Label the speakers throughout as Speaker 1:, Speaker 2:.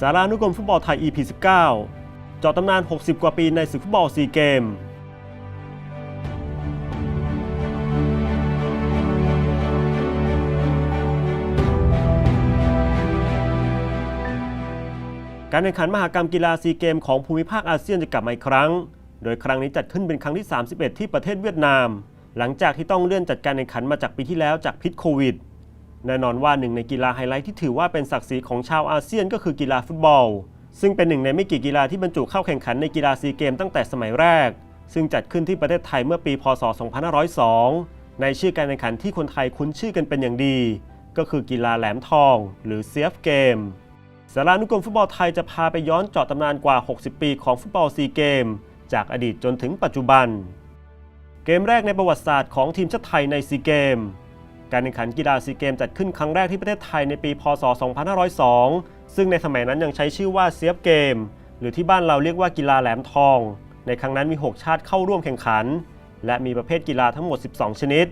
Speaker 1: สารานุกรมฟุตบอลไทย EP 19 เจาะตำนาน 60 กว่าปีในศึกฟุตบอลซีเกม การแข่งขันมหกรรมกีฬาซีเกมของภูมิภาคอาเซียนจะกลับมาอีกครั้ง โดยครั้งนี้จัดขึ้นเป็นครั้งที่ 31 ที่ประเทศเวียดนาม หลังจากที่ต้องเลื่อนจัดการแข่งขันมาจากปีที่แล้วจากพิษโควิด แน่นอนว่าหนึ่งในกีฬาไฮไลท์ที่ถือว่าเป็นศักดิ์ศรีของชาวอาเซียนก็คือกีฬาฟุตบอล ซึ่งเป็นหนึ่งในไม่กี่กีฬาที่บรรจุเข้าแข่งขันในกีฬาซีเกมตั้งแต่สมัยแรก ซึ่งจัดขึ้นที่ประเทศไทยเมื่อปี พศ 2502 ในชื่อการแข่งขันที่คนไทยคุ้นชื่อกันเป็นอย่างดี ก็คือกีฬาแหลมทอง หรือเซียฟเกมสารานุกรมฟุตบอลไทยจะพาไปย้อนเจาะตำนานกว่า 60 ปีของฟุตบอลซีเกม จากอดีตจนถึงปัจจุบัน เกมแรกในประวัติศาสตร์ของทีมชาติไทยในซีเกม การแข่งขันกีฬาซีเกมจัดขึ้นครั้งแรกที่ประเทศไทยในปี พศ 2502 ซึ่งในสมัยนั้นยังใช้ชื่อว่าเซียฟเกม หรือที่บ้านเราเรียกว่ากีฬาแหลมทอง ในครั้งนั้นมี 6 ชาติเข้าร่วมแข่งขัน และมีประเภทกีฬาทั้งหมด 12 ชนิด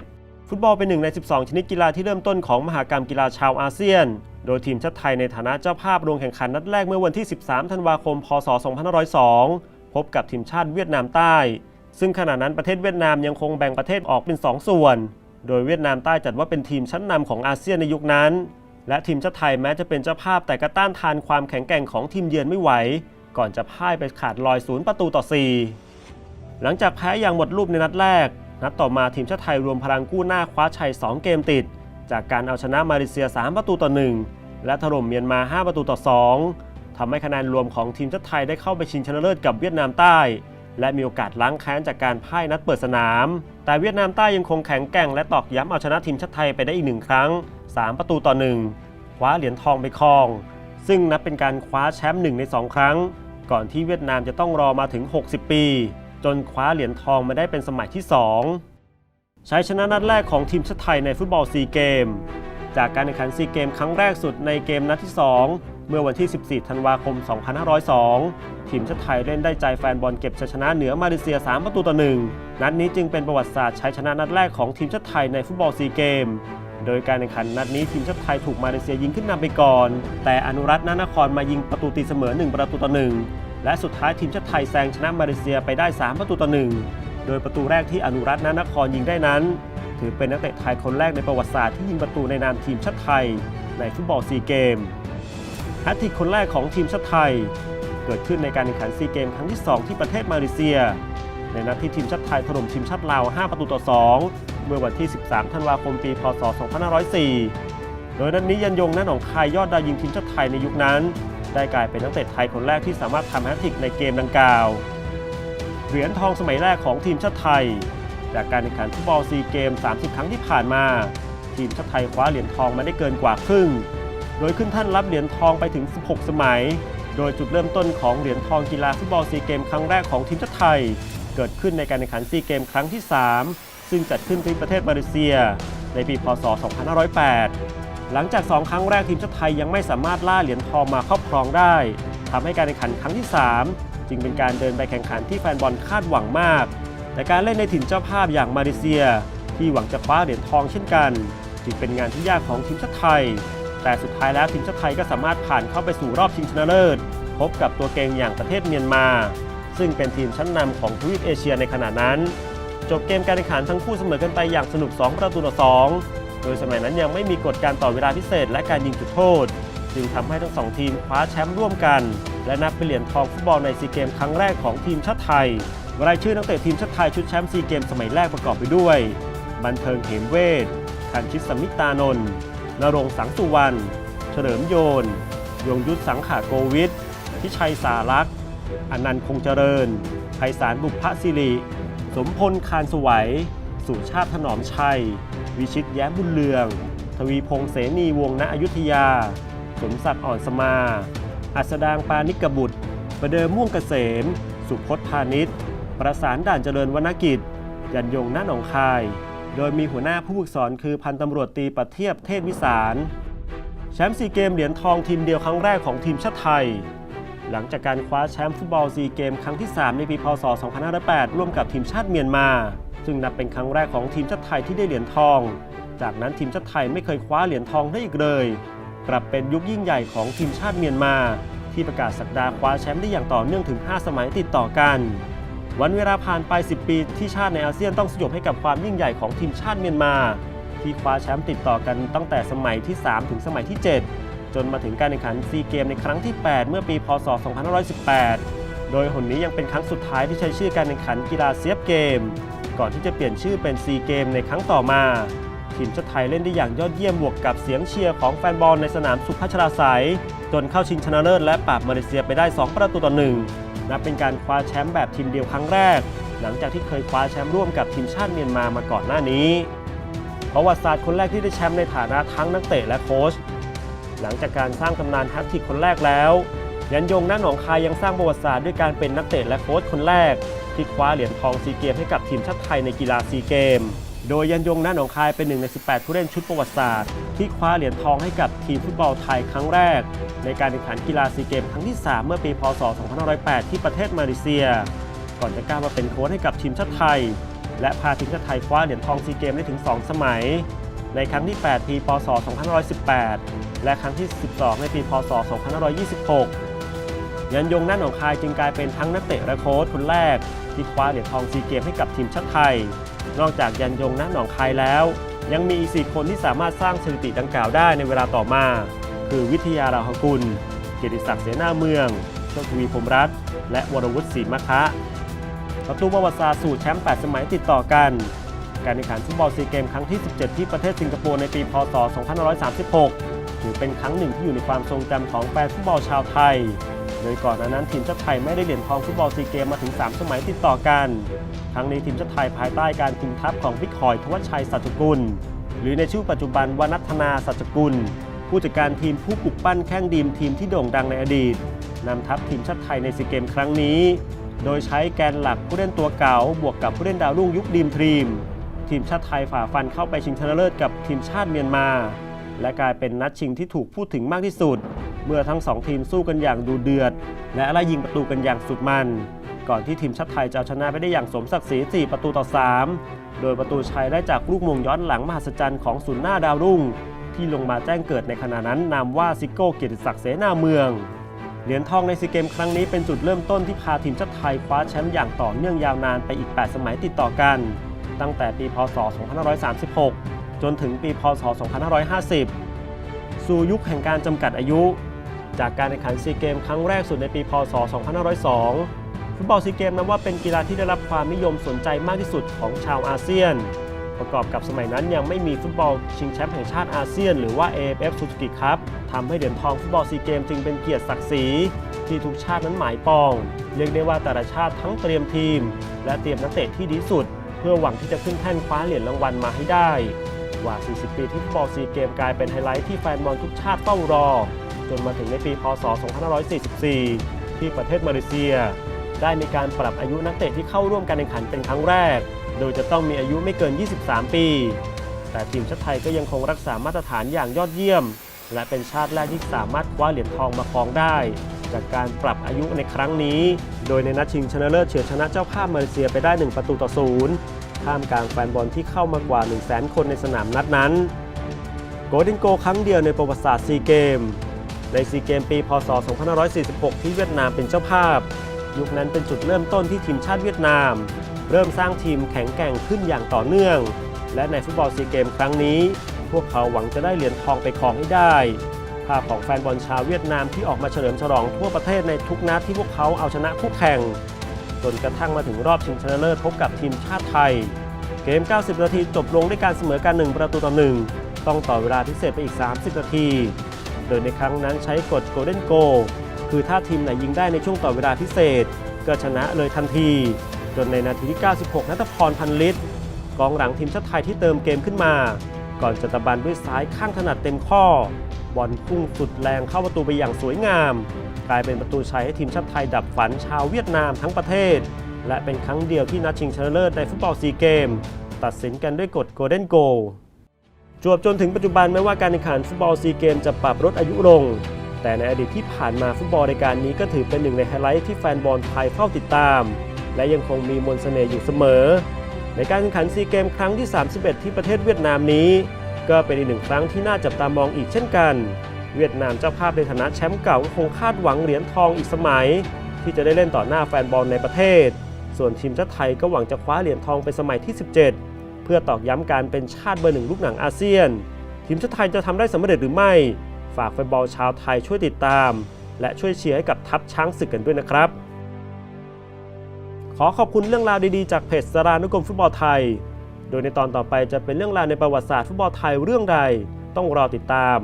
Speaker 1: ฟุตบอลเป็นหนึ่งใน 12 ชนิดกีฬาที่เริ่มต้นของมหากรรมกีฬาชาวอาเซียน โดยทีมชาติไทยในฐานะเจ้าภาพลงแข่งขันนัดแรกเมื่อวันที่ 13 ธันวาคม พศ 2502 พบกับทีมชาติเวียดนามใต้ ซึ่งขณะนั้นประเทศเวียดนามยังคงแบ่งประเทศออกเป็น 2 ส่วน โดยเวียดนามใต้จัดว่าเป็นทีมชั้นนำของอาเซียนในยุคนั้น และทีมชาติไทยแม้จะเป็นเจ้าภาพแต่ก็ต้านทานความแข็งแกร่งของทีมเยือนไม่ไหว ก่อนจะพ่ายไปขาดลอยศูนย์ประตูต่อ 4 หลังจากแพ้อย่างหมดรูปในนัดแรก นัดต่อมาทีมชาติไทยรวมพลังกู้หน้าคว้าชัย 2 เกมติด จากการเอาชนะมาเลเซีย 3 ประตูต่อ 1 และถล่มเมียนมา 5 ประตูต่อ 2ทำให้คะแนนรวมของทีมชาติไทยได้เข้าไปชิงชนะเลิศกับเวียดนามใต้ และมีโอกาสล้างแค้นจากการพ่ายนัดเปิดสนาม แต่เวียดนามใต้ยังคงแข็งแกร่งและตอกย้ำเอาชนะทีมชาติไทยไปได้อีกหนึ่งครั้ง 3 ประตูต่อ1คว้าเหรียญทองไปครอง ซึ่งนับเป็นการคว้าแชมป์หนึ่งใน 2 ครั้ง ก่อนที่เวียดนามจะต้องรอมาถึง 60 ปี จนคว้าเหรียญทองมาได้เป็นสมัยที่2ชัยชนะนัดแรกของทีมชาติไทยในฟุตบอลซีเกม จากการแข่งขันซีเกมครั้งแรกสุดในเกมนัดที่ 2 เมื่อวันที่ 14 ธันวาคม 2502 ทีมชาติไทยเล่นได้ใจแฟนบอลเก็บชัยชนะเหนือมาเลเซีย 3 ประตูต่อ 1 นัดนี้จึงเป็นประวัติศาสตร์ชัยชนะนัดแรกของทีมชาติไทยในฟุตบอลซีเกม โดยการแข่งขันนัดนี้ทีมชาติไทยถูกมาเลเซียยิงขึ้นนำไปก่อน แต่อนุรัตน์นานครมายิงประตูตีเสมอ 1 ประตูต่อ 1 และสุดท้ายทีมชาติไทยแซงชนะมาเลเซียไปได้ 3 ประตูต่อ 1 โดยประตูแรกที่อนุรัตน์นานครยิงได้นั้น ถือเป็นนักเตะไทยคนแรกในประวัติศาสตร์ที่ยิงประตูในนามทีมชาติไทย ในฟุตบอลซีเกมแฮตทริกคนแรกของทีมชาติไทย เกิดขึ้นในการแข่งขันซีเกมครั้งที่ 2 ที่ประเทศมาเลเซีย ในนัดที่ทีมชาติไทยถล่มทีมชาติลาว 5 ประตูต่อ 2 เมื่อวันที่ 13 ธันวาคมปี พศ 2504 โดยนัดนี้ยันยงนั่นของคายยอดดาวยิงทีมชาติไทยในยุคนั้น ได้กลายเป็นนักเตะไทยคนแรกที่สามารถทำแฮตทริกในเกมดังกล่าว เหรียญทองสมัยแรกของทีมชาติไทย จากการแข่งขันฟุตบอลซีเกม 30 ครั้งที่ผ่านมา ทีมชาติไทยคว้าเหรียญทองมาได้เกินกว่าครึ่ง โดยขึ้นท่านรับเหรียญทองไปถึง 16 สมัย โดยจุดเริ่มต้นของเหรียญทองกีฬาฟุตบอลซีเกมครั้งแรกของทีมชาติไทย เกิดขึ้นในการแข่งขันซีเกมครั้งที่ 3 ซึ่งจัดขึ้นที่ประเทศมาเลเซีย ในปีพศ 2508 หลังจาก 2 ครั้งแรกทีมชาติไทยยังไม่สามารถล่าเหรียญทองมาครอบครองได้ทำให้การแข่งขันครั้งที่ 3 จึงเป็นการเดินไปแข่งขันที่แฟนบอลคาดหวังมาก แต่การเล่นในถิ่นเจ้าภาพอย่างมาเลเซีย ที่หวังจะคว้าเหรียญทองเช่นกัน จึงเป็นงานที่ยากของทีมชาติไทย แต่สุดท้ายแล้วทีมชาติไทยก็สามารถผ่านเข้าไปสู่รอบชิงชนะเลิศ พบกับตัวเก่งอย่างประเทศเมียนมา ซึ่งเป็นทีมชั้นนำของทวีปเอเชียในขณะนั้น จบเกมการแข่งขันทั้งคู่เสมอกันไปอย่างสนุก 2 ประตูต่อ 2 โดยสมัยนั้นยังไม่มีกฎการต่อเวลาพิเศษและการยิงจุดโทษ จึงทำให้ทั้งสองทีมคว้าแชมป์ร่วมกัน และนับเป็นเหรียญทองฟุตบอลในซีเกมครั้งแรกของทีมชาติไทยรายชื่อนักเตะทีมชาติไทยชุดแชมป์ซีเกมสมัยแรกประกอบไปด้วย บันเทิงเหมเวทคันชิตสมิตานนท์ นรงสังสุวรรณ เฉลิมโยน ยงยุทธสังขาโกวิทพิชัยสารักษ์อนันต์คงเจริญไพศาลบุพสิริ สมพลคานสวัย สุชาติถนอมชัย วิชิตแย้มบุญเลือง ทวีพงษ์เสนีวงศ์ณอยุธยา สมศักดิ์อ่อนสมา อัสดางปานิกบุตร ประเดิมม่วงเกษม สุพจน์พาณิชย์ ประสานด่านเจริญวรรณกิจ ยันยงณหนองคาย โดยมีหัวหน้าผู้ฝึกสอนคือพันตำรวจตีประเทียบเทพวิสาร แชมป์ซีเกมเหรียญทองทีมเดียวครั้งแรกของทีมชาติไทย หลังจากการคว้าแชมป์ฟุตบอลซีเกมครั้งที่ 3 ในปีพศ 2508 ร่วมกับทีมชาติเมียนมา ซึ่งนับเป็นครั้งแรกของทีมชาติไทยที่ได้เหรียญทอง จากนั้นทีมชาติไทยไม่เคยคว้าเหรียญทองได้อีกเลย กลับเป็นยุคยิ่งใหญ่ของทีมชาติเมียนมา ที่ประกาศสักดาคว้าแชมป์ได้อย่างต่อเนื่องถึง 5 สมัยติดต่อกัน วันเวลาผ่านไป 10 ปีที่ชาติในอาเซียนต้องสยบให้กับความยิ่งใหญ่ของทีมชาติเมียนมา ที่คว้าแชมป์ติดต่อกันตั้งแต่สมัยที่ 3 ถึงสมัยที่ 7 จนมาถึงการแข่งขันซีเกมในครั้งที่ 8 เมื่อปีพศ 2518 โดยหนนี้ยังเป็นครั้งสุดท้ายที่ใช้ชื่อการแข่งขันกีฬาเซียบเกม ก่อนที่จะเปลี่ยนชื่อเป็นซีเกมในครั้งต่อมาทีมชาติไทยเล่นได้อย่างยอดเยี่ยมบวกกับเสียงเชียร์ของแฟนบอลในสนามสุพัชราไสยจนเข้าชิงชนะเลิศและปราบมาเลเซียไปได้ 2 ประตูต่อหนึ่ง นับเป็นการคว้าแชมป์แบบทีมเดียวครั้งแรก หลังจากที่เคยคว้าแชมป์ร่วมกับทีมชาติเมียนมามาก่อนหน้านี้ประวัติศาสตร์คนแรกที่ได้แชมป์ในฐานะทั้งนักเตะและโค้ชหลังจากการสร้างตำนานแฮตทริกคนแรกแล้วยันยงหน้าหนองคายยังสร้างประวัติศาสตร์ด้วยการเป็นนักเตะและโค้ชคนแรก ที่คว้าเหรียญทองซีเกมให้กับทีมชาติไทยในกีฬาซีเกม โดยยันยงน้าหนองคายเป็นหนึ่งใน 18 ผู้เล่นชุดประวัติศาสตร์ ที่คว้าเหรียญทองให้กับทีมฟุตบอลไทยครั้งแรก ในการแข่งขันกีฬาซีเกมครั้งที่ 3 เมื่อปี พศ 2508 ที่ประเทศมาเลเซีย ก่อนจะก้าวมาเป็นโค้ชให้กับทีมชาติไทย และพาทีมชาติไทยคว้าเหรียญทองซีเกมได้ถึง 2 สมัย ในครั้งที่ 8 ปี พศ 2518 และครั้งที่ 12 ในปี พศ 2526 ยันยงน้าหนองคายจึงกลายเป็นทั้งนักเตะและโค้ชคนแรก ที่คว้าเหรียญทองซีเกมให้กับทีมชาติไทย นอกจากยันยงหน้าหนองคายแล้ว ยังมีอีกสี่คนที่สามารถสร้างสถิติดังกล่าวได้ในเวลาต่อมา คือวิทยาราหกุล เกียรติศักดิ์เสนาเมืองโชคทวีพรมรัตน์และวรวุฒิศรีมะคะประตูประวัติศาสตร์สู่แชมป์8สมัยติดต่อกัน การแข่งขันฟุตบอลซีเกมครั้งที่ 17 ที่ประเทศสิงคโปร์ในปี พศ 2536 ถือเป็นครั้งหนึ่งที่อยู่ในความทรงจำของแฟนฟุตบอลชาวไทย โดยก่อนหน้านั้นทีมชาติไทยไม่ได้เหรียญทองฟุตบอลซีเกมมาถึง 3 สมัยติดต่อกันครั้งนี้ทีมชาติไทยภายใต้การคุมทัพของพิกคอยทวัชชัยสัจกุล หรือในชื่อปัจจุบันวนัฒนาสัจกุล ผู้จัดการทีมผู้ปลุกปั้นแข้งดีมทีมที่โด่งดังในอดีตนำทัพทีมชาติไทยในซีเกมครั้งนี้ โดยใช้แกนหลักผู้เล่นตัวเก่าบวกกับผู้เล่นดาวรุ่งยุคดีมทีม ทีมชาติไทยฝ่าฟันเข้าไปชิงชนะเลิศกับทีมชาติเมียนมา และกลายเป็นนัดชิงที่ถูกพูดถึงมากที่สุด เมื่อทั้งสองทีมสู้กันอย่างดูเดือด และไล่ยิงประตูกันอย่างสุดมัน ก่อนที่ทีมชาติไทยจะเอาชนะไปได้อย่างสมศักดิ์ศรี 4 ประตูต่อ 3 โดยประตูชัยได้จากลูกมงย้อนหลังมหัศจรรย์ของศูนย์หน้าดาวรุ่ง ที่ลงมาแจ้งเกิดในขณะนั้นนามว่าซิโก้เกียรติศักดิ์เสนาเมืองเหรียญทองในซีเกมครั้งนี้เป็นจุดเริ่มต้นที่พาทีมชาติไทยคว้าแชมป์อย่างต่อเนื่องยาวนานไปอีก 8 สมัยติดต่อกัน ตั้งแต่ปี พศ 2536 จนถึงปี พศ 2550 สู่ยุคแห่งการจำกัดอายุ จากการแข่งขันซีเกมครั้งแรกสุดในปีพศ 2502 ฟุตบอลซีเกมนับว่าเป็นกีฬาที่ได้รับความนิยมสนใจมากที่สุดของชาวอาเซียน ประกอบกับสมัยนั้นยังไม่มีฟุตบอลชิงแชมป์แห่งชาติอาเซียน หรือว่า AFF Suzuki Cup ทำให้เหรียญทองฟุตบอลซีเกมจึงเป็นเกียรติศักดิ์ศรีที่ทุกชาตินั้นหมายปอง เรียกได้ว่าแต่ละชาติทั้งเตรียมทีม และเตรียมนักเตะที่ดีสุด เพื่อหวังที่จะขึ้นแท่นคว้าเหรียญรางวัลมาให้ได้กว่า 40 ปีที่ฟุตบอลซีเกมกลายเป็นไฮไลท์ที่แฟนบอลทุกชาติเฝ้ารอ จนมาถึงในปี พศ 2544 ที่ประเทศมาเลเซีย ได้มีการปรับอายุนักเตะที่เข้าร่วมการแข่งขันเป็นครั้งแรก โดยจะต้องมีอายุไม่เกิน 23 ปี แต่ทีมชาติไทยก็ยังคงรักษามาตรฐานอย่างยอดเยี่ยม และเป็นชาติแรกที่สามารถคว้าเหรียญทองมาครองได้ จากการปรับอายุในครั้งนี้ โดยในนัดชิงชนะเลิศเฉือนชนะเจ้าภาพมาเลเซียไปได้ 1 ประตูต่อศูนย์ท่ามกลางแฟนบอลที่เข้ามากว่า 1 0 0 0 0แคนในสนามนัดนั้นโกลเด้นโกครั้งเดียวในประวัติศาสตร์ซีเกม ในซีเกมปี พศ 2546 ที่เวียดนามเป็นเจ้าภาพ ยุคนั้นเป็นจุดเริ่มต้นที่ทีมชาติเวียดนาม เริ่มสร้างทีมแข็งแกร่งขึ้นอย่างต่อเนื่อง และในฟุตบอลซีเกมครั้งนี้ พวกเขาหวังจะได้เหรียญทองไปครองให้ได้ภาพของแฟนบอลชาวเวียดนามที่ออกมาเฉลิมฉลองทั่วประเทศในทุกนัดที่พวกเขาเอาชนะคู่แข่ง จนกระทั่งมาถึงรอบชิงชนะเลิศพบกับทีมชาติไทย เกม 90 นาทีจบลงด้วยการเสมอกัน 1 ประตูต่อ 1 ต้องต่อเวลาพิเศษไปอีก 30 นาที ดยในครั้งนั้นใช้กฎ Golden Goal คือถ้าทีมไหนยิงได้ในช่วงต่อเวลาพิเศษ ก็ชนะเลยทันที จนในนาทีที่ 96 นัทพรพันลิตรกองหลังทีมชาติไทยที่เติมเกมขึ้นมา ก่อนจะตะบันด้วยซ้ายข้างถนัดเต็มข้อบอลพุ่งสุดแรงเข้าประตูไปอย่างสวยงาม กลายเป็นประตูชัยให้ทีมชาติไทยดับฝันชาวเวียดนามทั้งประเทศ และเป็นครั้งเดียวที่นัดชิงชนะเลิศในฟุตบอลซีเกม ตัดสินกันด้วยกฎ Golden Goal จวบจนถึงปัจจุบันแม้ว่าการแข่งขันฟุตบอลซีเกมจะปรับลดอายุลง แต่ในอดีตที่ผ่านมาฟุตบอลรายการนี้ก็ถือเป็นหนึ่งในไฮไลท์ที่แฟนบอลไทยเฝ้าติดตาม และยังคงมีมนต์เสน่ห์อยู่เสมอ ในการแข่งขันซีเกมครั้งที่ 31 ที่ประเทศเวียดนามนี้ ก็เป็นอีกหนึ่งครั้งที่น่าจับตามองอีกเช่นกัน เวียดนามเจ้าภาพในฐานะแชมป์เก่าก็คงคาดหวังเหรียญทองอีกสมัย ที่จะได้เล่นต่อหน้าแฟนบอลในประเทศ ส่วนทีมชาติไทยก็หวังจะคว้าเหรียญทองเป็นสมัยที่ 17 เพื่อตอกย้ำการเป็นชาติเบอร์หนึ่งลูกหนังอาเซียน ทีมชาติไทยจะทำได้สำเร็จหรือไม่ ฝากแฟนบอลชาวไทยช่วยติดตาม และช่วยเชียร์ให้กับทัพช้างศึกกันด้วยนะครับ ขอขอบคุณเรื่องราวดีๆจากเพจสรานุกรมฟุตบอลไทย โดยในตอนต่อไปจะเป็นเรื่องราวในประวัติศาสตร์ฟุตบอลไทยเรื่องใด ต้องรอติดตาม